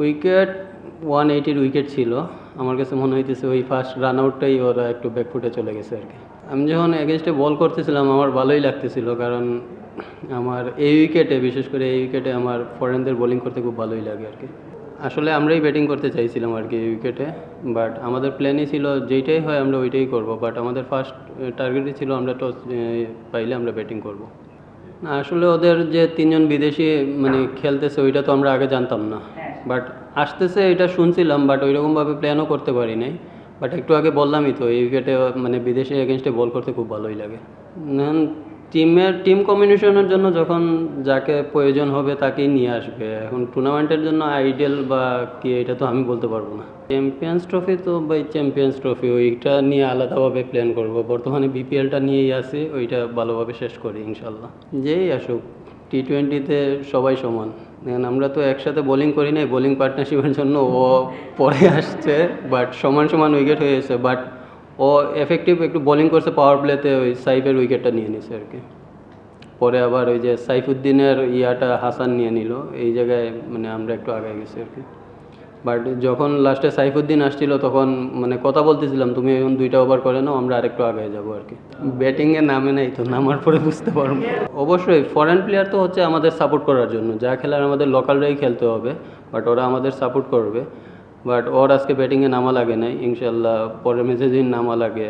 Wicket one এইটির wicket ছিল। আমার কাছে মনে হইতেছে ওই ফার্স্ট রান আউটটাই ওরা একটু ব্যাকফুটে চলে গেছে আর কি। আমি যখন এগেনস্টে বল করতেছিলাম, আমার ভালোই লাগতেছিল কারণ আমার এই উইকেটে, বিশেষ করে এই উইকেটে আমার ফরেনদের বোলিং করতে খুব ভালোই লাগে আর কি। আসলে আমরাই ব্যাটিং করতে চাইছিলাম আর কি এই উইকেটে বাট আমাদের প্ল্যানই ছিল যেইটাই হয় আমরা ওইটাই করব বাট আমাদের ফার্স্ট টার্গেটই ছিল আমরা টস পাইলে আমরা ব্যাটিং করব। আসলে ওদের যে তিনজন বিদেশি মানে খেলতেছে, ওইটা তো আমরা আগে জানতাম না। বাট আসতেছে এটা শুনছিলাম বাট ওইরকমভাবে প্ল্যানও করতে পারি নাই। বাট একটু আগে বললামই তো, এই উইকেটে মানে বিদেশি এগেনস্টে বল করতে খুব ভালোই লাগে। টিমের টিম কম্বিনেশনের জন্য যখন যাকে প্রয়োজন হবে তাকেই নিয়ে আসবে। এখন টুর্নামেন্টের জন্য আইডিয়াল বা কি, এটা তো আমি বলতে পারব না। চ্যাম্পিয়ন্স ট্রফি তো বাই চ্যাম্পিয়ন্স ট্রফি ওইটা নিয়ে আলাদাভাবে প্ল্যান করব। বর্তমানে বিপিএলটা নিয়েই আছি, ওইটা ভালোভাবে শেষ করি, ইনশাল্লাহ। যেই আসুক। টি টোয়েন্টিতে সবাই সমান। দেখেন আমরা তো একসাথে বোলিং করি নাই বোলিং পার্টনারশিপের জন্য ও পরে আসছে বাট সমান সমান উইকেট হয়ে গেছে বাট ও এফেক্টিভ একটু বোলিং করছে পাওয়ার প্লেতে ওই সাইফের উইকেটটা নিয়ে নিছে আর কি। পরে আবার ওই যে সাইফুদ্দিনের ইয়াটা হাসান নিয়ে নিল, এই জায়গায় মানে আমরা একটু আগায় গেছি আর কি। বাট যখন লাস্টে সাইফুদ্দিন আসছিল, তখন মানে কথা বলতেছিলাম, তুমি এখন দুইটা ওভার করে নাও, আমরা আরেকটু আগে যাব আর কি। ব্যাটিংয়ে নামে নাই তো, নামার পরে বুঝতে পারব। অবশ্যই ফরেন প্লেয়ার তো হচ্ছে আমাদের সাপোর্ট করার জন্য। যা খেলার আমাদের লোকালরাই খেলতে হবে বাট ওরা আমাদের সাপোর্ট করবে। বাট ওর আজকে ব্যাটিংয়ে নামা লাগে নাই ইনশাল্লাহ পরের ম্যাচে নামা লাগে।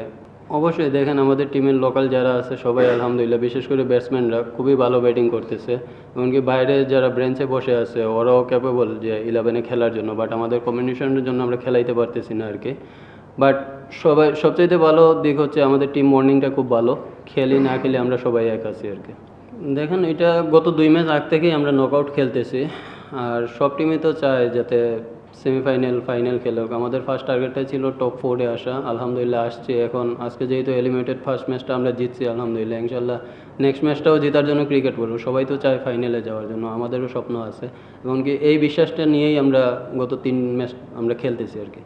অবশ্যই দেখেন আমাদের টিমের লোকাল যারা আছে, সবাই আলহামদুলিল্লাহ, বিশেষ করে ব্যাটসম্যানরা খুবই ভালো ব্যাটিং করতেছে। এমনকি বাইরে যারা ব্রেঞ্চে বসে আছে, ওরাও ক্যাপেবল যে ইলেভেনে খেলার জন্য বাট আমাদের কম্বিনেশনের জন্য আমরা খেলাইতে পারতেছি না আর কি বাট সবাই, সবচাইতে ভালো দিক হচ্ছে আমাদের টিম মর্নিংটা খুব ভালো। খেলি না খেলে আমরা সবাই এক আছি আর কি দেখেন এটা গত দুই ম্যাচ আগ থেকেই আমরা নকআউট খেলতেছি। আর সব টিমে তো চায় যাতে সেমিফাইনাল ফাইনাল খেলুক আমাদের ফার্স্ট টার্গেটটা ছিল টপ ফোরে আসা। আলহামদুলিল্লাহ, আসছে এখন। আজকে যেহেতু এলিমিনেটেড ফার্স্ট ম্যাচটা আমরা জিতছি, আলহামদুলিল্লাহ ইনশাল্লাহ নেক্সট ম্যাচটাও জেতার জন্য ক্রিকেট বলব সবাই তো চায় ফাইনালে যাওয়ার জন্য। আমাদেরও স্বপ্ন আছে। এমনকি এই বিশ্বাসটা নিয়েই আমরা গত তিন ম্যাচ আমরা খেলতেছি আর কি।